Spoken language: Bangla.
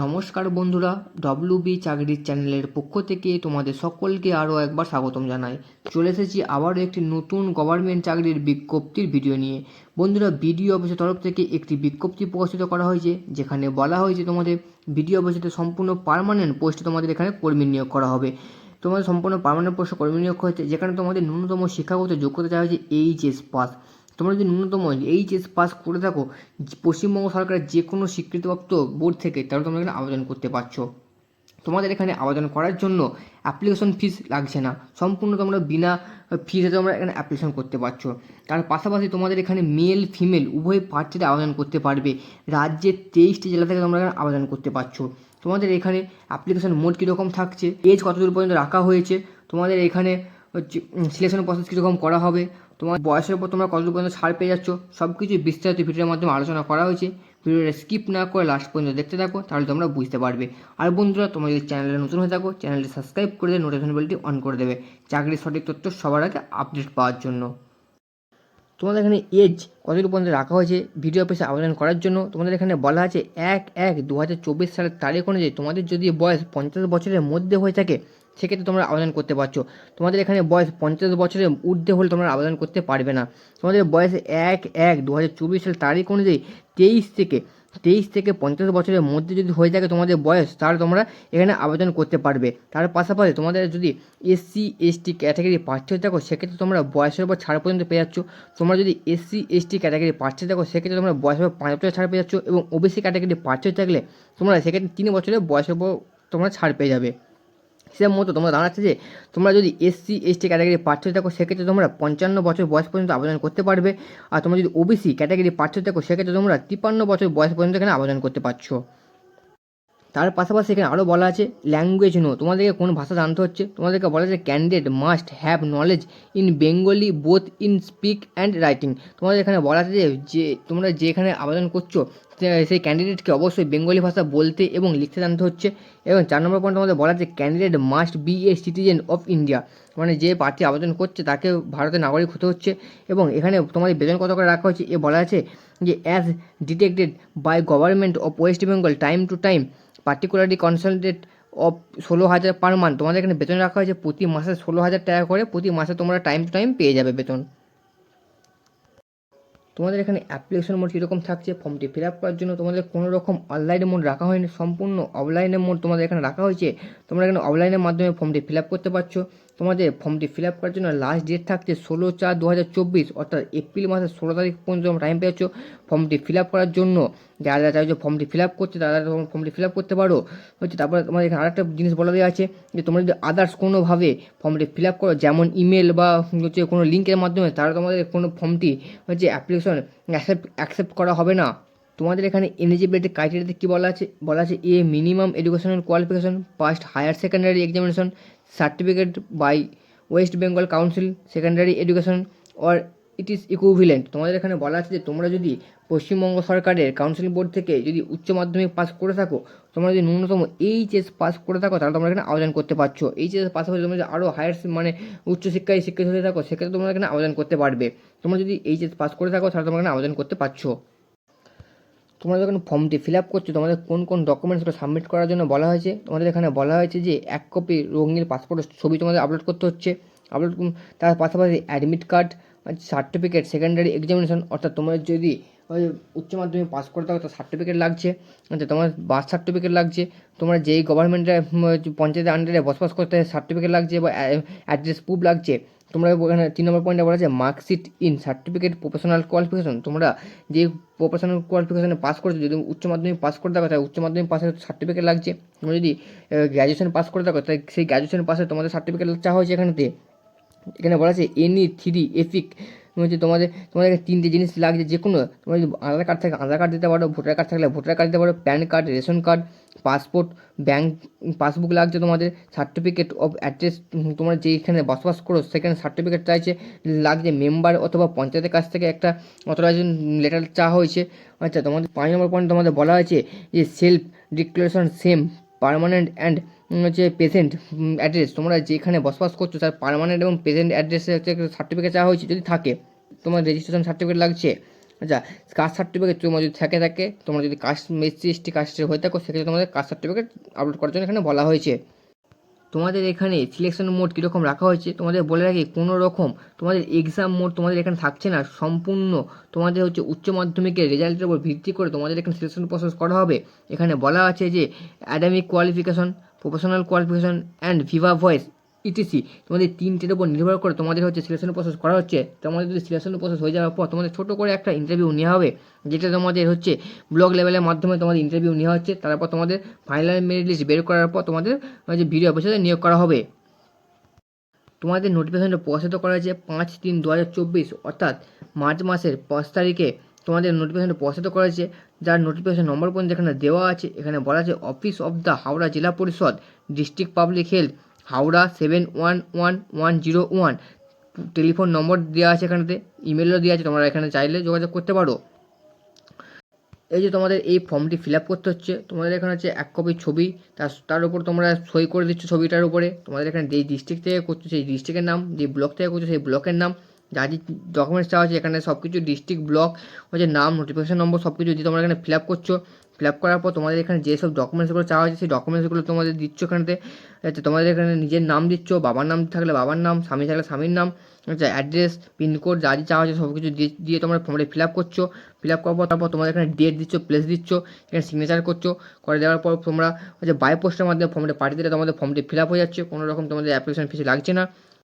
নমস্কার বন্ধুরা ডব্লিউ বি চাকরির চ্যানেলের পক্ষ থেকে তোমাদের সকলকে আরও একবার স্বাগতম জানাই। চলে এসেছি আবারও একটি নতুন গভর্নমেন্ট চাকরির বিজ্ঞপ্তির ভিডিও নিয়ে। বন্ধুরা বিডিও অফিসের তরফ থেকে একটি বিজ্ঞপ্তি প্রকাশিত করা হয়েছে, যেখানে বলা হয়েছে তোমাদের বিডিও অফিসেতে সম্পূর্ণ পার্মানেন্ট পোস্টে তোমাদের এখানে কর্মী নিয়োগ করা হবে। তোমাদের সম্পূর্ণ পার্মানেন্ট পোস্টে কর্মী নিয়োগ হয়েছে, যেখানে তোমাদের ন্যূনতম শিক্ষাগত যোগ্যতা চাওয়া হয়েছে এইচএস পাস তোমরা যদি ন্যূনতম এইচএস পাস করে থাকো, পশ্চিমবঙ্গ সরকারের যে কোনো স্বীকৃতিপ্রাপ্ত বোর্ড থেকে, তাহলে তোমরা এখানে আবেদন করতে পারছ। তোমাদের এখানে আবেদন করার জন্য অ্যাপ্লিকেশন ফিস লাগছে না। সম্পূর্ণ তোমরা বিনা ফিসে তোমরা এখানে অ্যাপ্লিকেশন করতে পারছ। তার পাশাপাশি তোমাদের এখানে মেল ফিমেল উভয় প্রার্থীরা আবেদন করতে পারবে। রাজ্যের তেইশটি জেলা থেকে তোমরা এখানে আবেদন করতে পারছ। তোমাদের এখানে অ্যাপ্লিকেশন মোড কীরকম থাকছে? এজ কতদূর পর্যন্ত রাখা হয়েছে? তোমাদের এখানে হচ্ছে সিলেকশন প্রসেস কীরকম করা হবে? তোমার বয়সের উপর তোমরা কতদূর পর্যন্ত ছাড় পেয়ে যাচ্ছ সব কিছু বিস্তারিত ভিডিওর মাধ্যমে আলোচনা করা হয়েছে। ভিডিওটা স্কিপ না করে লাস্ট পর্যন্ত দেখতে থাকো, তাহলে তোমরা বুঝতে পারবে। আর বন্ধুরা, তোমরা যদি চ্যানেলে নতুন হয়ে থাকো চ্যানেলটি সাবস্ক্রাইব করে দেবে নোটিফিকেশন বেলটি অন করে দেবে। চাকরির সঠিক তথ্য সবার আগে আপডেট পাওয়ার জন্য। তোমাদের এখানে এজ কতটুকু পর্যন্ত রাখা হয়েছে ভিডিও অফিসে আবেদন করার জন্য তোমাদের এখানে বলা আছে এক এক দু হাজার চব্বিশ সালের তারিখ অনুযায়ী তোমাদের যদি বয়স পঞ্চাশ বছরের মধ্যে হয়ে থাকে সেক্ষেত্রে তোমরা আবেদন করতে পারছ। তোমাদের এখানে বয়স পঞ্চাশ বছরের ঊর্ধ্বে হলে তোমরা আবেদন করতে পারবে না। তোমাদের বয়স এক এক দু হাজার চব্বিশ সালের তারিখ অনুযায়ী তেইশ থেকে তেইশ থেকে পঞ্চাশ বছরের মধ্যে যদি হয়ে থাকে তোমাদের বয়স, তাহলে তোমরা এখানে আবেদন করতে পারবে। তার পাশাপাশি তোমাদের যদি এসসি, এসটি ক্যাটাগরি প্রার্থী হয়ে থাকো, সেক্ষেত্রে তোমরা বয়সের উপর ছাড় পর্যন্ত পেয়ে যাচ্ছ। তোমরা যদি এসসি, এসটি ক্যাটাগরি প্রার্থী থাকো, সেক্ষেত্রে তোমরা বয়সের উপর পাঁচ বছরের ছাড় পেয়ে যাচ্ছ এবং ওবিসি ক্যাটাগরি প্রার্থী হয়ে থাকলে তোমরা সেক্ষেত্রে তিন বছরের বয়সের উপর তোমরা ছাড় পেয়ে যাবে। হিসেব মতো তোমরা দাঁড়াচ্ছে যে তোমরা যদি এসসি এসটি ক্যাটাগরি প্রার্থী থাকো সেক্ষেত্রে তোমরা পঞ্চান্ন বছর বয়স পর্যন্ত আবেদন করতে পারবে। আর তোমরা যদি ওবিসি ক্যাটাগরি প্রার্থী থাকো সেক্ষেত্রে তোমরা তিপ্পান্ন বছর বয়স পর্যন্ত এখানে আবেদন করতে পারছ। তার পাশাপাশি এখানে আরও বলা আছে ল্যাঙ্গুয়েজ নো তোমাদেরকে কোন ভাষা জানতে হচ্ছে? তোমাদেরকে বলা আছে candidate must have knowledge in Bengali both in speak and writing তোমাদের এখানে বলা আছে যে যে তোমরা যেখানে আবেদন করছ সেই ক্যান্ডিডেটকে অবশ্যই বেঙ্গলি ভাষা বলতে এবং লিখতে জানতে হচ্ছে। এবং চার নম্বর পয়েন্ট তোমাদের বলা আছে candidate must be a citizen of India মানে যে প্রার্থী আবেদন করছে, তাকে ভারতের নাগরিক হতে হচ্ছে। এবং এখানে তোমাদের বেতন কত করে রাখা হচ্ছে এ বলা আছে যে as detected by government of West Bengal time to time particularly consulted of ষোলো হাজার পার মান্থ তোমাদের এখানে বেতন রাখা হয়েছে প্রতি মাসে ষোলো হাজার টাকা করে, প্রতি মাসে তোমরা টাইম টু টাইম পেয়ে যাবে বেতন। তোমাদের এখানে অ্যাপ্লিকেশন মোড কীরকম থাকছে? ফর্মটি ফিল আপ করার জন্য তোমাদের কোনো রকম অনলাইনে মোড রাখা হয়নি, সম্পূর্ণ অফলাইনে মোড তোমাদের এখানে রাখা হয়েছে। তোমরা এখানে অফলাইনের মাধ্যমে ফর্মটি ফিল আপ করতে পারছ। তোমাদের ফর্মটি ফিল আপ করার জন্য লাস্ট ডেট থাকছে ষোলো চার দু হাজার চব্বিশ, অর্থাৎ এপ্রিল মাসের ষোলো তারিখ পর্যন্ত টাইম পেয়েছ। ফর্মটি ফিল আপ করার জন্য যারা যারা চাইছো ফর্মটি ফিল আপ করছে, তারা তোমরা ফর্মটি ফিল আপ করতে পারো। হচ্ছে তারপরে তোমার এখানে আরেকটা জিনিস বলা দেওয়া আছে যে, তোমরা যদি আদার্স কোনোভাবে ফর্মটি ফিল আপ করো, যেমন ইমেল বা হচ্ছে কোনো লিঙ্কের মাধ্যমে, তারা তোমাদের কোনো ফর্মটি হচ্ছে অ্যাপ্লিকেশন অ্যাকসেপ্ট অ্যাকসেপ্ট করা হবে না। তোমাদের এখানে এলিজিবিলিটি ক্রাইটেরিয়াতে কী বলা আছে? বলা আছে a minimum educational qualification first higher secondary examination certificate by West Bengal council secondary education or it is equivalent তোমাদের এখানে বলা আছে যে তোমরা যদি পশ্চিমবঙ্গ সরকারের কাউন্সিল বোর্ড থেকে যদি উচ্চ মাধ্যমিক পাস করে থাকো, তোমরা যদি ন্যূনতম এইচএস পাস করে থাকো, তাহলে তোমরা এখানে আবেদন করতে পারছ। এইচএস পাশাপাশি তোমরা যদি আরও হায়ার মানে উচ্চশিক্ষায় শিক্ষিত হয়ে থাকো, সেক্ষেত্রে তোমরা এখানে আবেদন করতে পারবে। তোমরা যদি এইচএস পাস করে থাকো, তাহলে তোমরা এখানে আবেদন করতে পারছ। তোমরা যখন ফর্মটি ফিল আপ করছ, তোমাদের কোন কোন ডকুমেন্টসগুলো সাবমিট করার জন্য বলা হয়েছে? তোমাদের এখানে বলা হয়েছে যে এক কপি রঙিন পাসপোর্টের ছবি তোমাদের আপলোড করতে হচ্ছে। আপলোড তার পাশাপাশি admit card certificate secondary examination অর্থাৎ তোমার যদি ওই উচ্চ মাধ্যমিক পাস করে থাকো তার সার্টিফিকেট লাগছে। আচ্ছা তোমার বার্থ সার্টিফিকেট লাগছে। তোমরা যেই গভর্নমেন্টের পঞ্চায়েতের আন্ডারে বসবাস করতে সার্টিফিকেট লাগছে বা অ্যাড্রেস প্রুফ লাগছে, তোমরা ওখানে তিন নম্বর পয়েন্টে বলা আছে marksheet in certificate professional qualification তোমরা যে প্রফেশনাল কোয়ালিফিকেশনে পাস করেছ, যদি উচ্চ মাধ্যমিক পাস করে থাকো, তাহলে উচ্চ মাধ্যমিক পাসের সার্টিফিকেট লাগছে। তোমরা যদি গ্র্যাজুয়েশন পাস করে থাকো তাই সেই গ্র্যাজুয়েশন পাসে তোমাদের সার্টিফিকেট চাওয়া হয়েছে এখানেতে। এখানে বলা আছে এনি থ্রি এফিক হচ্ছে তোমাদের তোমাদের তিনটে জিনিস লাগছে যে কোনো তোমার যদি আধার কার্ড থাকে, আধার কার্ড দিতে পারো ভোটার কার্ড থাকলে ভোটার কার্ড দিতে পারো PAN card ration card passport bank passbook লাগছে তোমাদের সার্টিফিকেট অফ অ্যাড্রেস তোমরা যেখানে বসবাস করো, সেখানে সার্টিফিকেট চাইছে, লাগছে মেম্বার অথবা পঞ্চায়েতের কাছ থেকে একটা অথরাইজেশন লেটার চাওয়া হয়েছে। আচ্ছা তোমাদের পাঁচ নম্বর পয়েন্ট তোমাদের বলা হয়েছে যে self declaration same permanent and হচ্ছে পেশেন্ট অ্যাড্রেস তোমরা যেখানে বসবাস করছ, তার পারমানেন্ট এবং পেশেন্ট অ্যাড্রেসে হচ্ছে সার্টিফিকেট চাওয়া হয়েছে যদি থাকে। তোমার রেজিস্ট্রেশন সার্টিফিকেট লাগছে? আচ্ছা কাস্ট সার্টিফিকেট তোমার যদি থাকে থাকে, তোমরা যদি কাস্ট এসসি এসটি কাস্টের হয়ে থাকো, সেক্ষেত্রে তোমাদের কাস্ট সার্টিফিকেট আপলোড করার জন্য এখানে বলা হয়েছে। তোমাদের এখানে সিলেকশন মোড কীরকম রাখা হয়েছে? তোমাদের বলে রাখি, কোনো রকম তোমাদের এক্সাম মোড তোমাদের এখানে থাকছে না। সম্পূর্ণ তোমাদের হচ্ছে উচ্চ মাধ্যমিকের রেজাল্টের উপর ভিত্তি করে তোমাদের এখানে সিলেকশন প্রসেস করা হবে। এখানে বলা আছে যে academic qualification professional qualification and viva voice etc তোমাদের তিনটের উপর নির্ভর করে তোমাদের হচ্ছে সিলেকশন প্রসেস করা হচ্ছে। তোমাদের যদি সিলেকশন প্রসেস হয়ে যাওয়ার পর তোমাদের ছোটো করে একটা ইন্টারভিউ নেওয়া হবে, যেটা তোমাদের হচ্ছে ব্লক লেভেলের মাধ্যমে তোমাদের ইন্টারভিউ নেওয়া হচ্ছে, তারপর তোমাদের ফাইনাল মেরিট লিস্ট বের করার পর তোমাদের যে ভিডিও অফিসারে নিয়োগ করা হবে। তোমাদের নোটিফিকেশনটা প্রকাশিত করা হয়েছে পাঁচ তিন দু হাজার চব্বিশ, অর্থাৎ মার্চ মাসের পাঁচ তারিখে। তোমাদের নোটিফিকেশনটা প্রকাশিত করা হয়েছে যার নোটিফিকেশন নম্বর পর্যন্ত এখানে দেওয়া আছে, এখানে বলা আছে office of the Howrah Zilla Parishad district public health Howrah seven one one one zero one telephone number দেওয়া আছে এখানেতে ইমেলও দেওয়া আছে, তোমরা এখানে চাইলে যোগাযোগ করতে পারো। এই যে তোমাদের এই ফর্মটি ফিল আপ করতে হচ্ছে, তোমাদের এখানে হচ্ছে এক কপি ছবি, তার তার উপর তোমরা সই করে দিচ্ছ ছবিটার উপরে। তোমাদের এখানে যেই ডিস্ট্রিক্ট থেকে করছ, সেই ডিস্ট্রিক্টের নাম যে ব্লক থেকে করছ, সেই ব্লকের নাম। যা যে ডকুমেন্টস চাওয়া আছে, এখানে সব কিছু ডিস্ট্রিক্ট ব্লক হচ্ছে নাম নোটিফিকেশন নম্বর সব কিছু দিয়ে তোমরা এখানে ফিল আপ করছ ফিল আপ করার পর তোমাদের এখানে যেসব ডকুমেন্টসগুলো চাওয়া হয়েছে, সেই ডকুমেন্টসগুলো তোমাদের দিচ্ছ এখানেতে। আচ্ছা তোমাদের এখানে নিজের নাম দিচ্ছ, বাবার নাম থাকলে বাবার নাম, স্বামী থাকলে স্বামীর নাম আচ্ছা অ্যাড্রেস পিনকোড যা যা চাওয়া হচ্ছে সব কিছু দিয়ে দিয়ে তোমরা ফর্মটা ফিল আপ করছ। ফিল আপ করার পর তারপর তোমাদের এখানে ডেট দিচ্ছ প্লেস দিচ্ছ, এখানে সিগনেচার করছ। করে দেওয়ার পর তোমরা হচ্ছে বাই পোস্টের মাধ্যমে ফর্মটা পাঠিয়ে দিলে তোমাদের ফর্মটি ফিল আপ হয়ে যাচ্ছে। কোনো রকম তোমাদের অ্যাপ্লিকেশন ফিস লাগছে না।